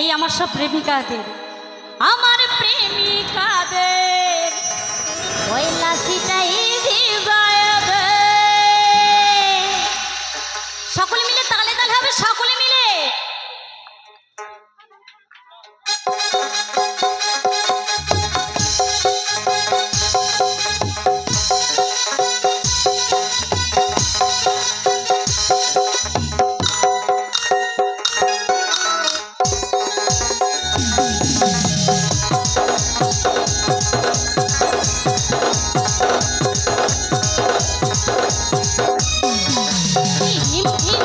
এই আমার সব প্রেমিকাদের। আমার প্রেমিকাদের। সকলে মিলে তালে তালে হবে সকলে মিলে।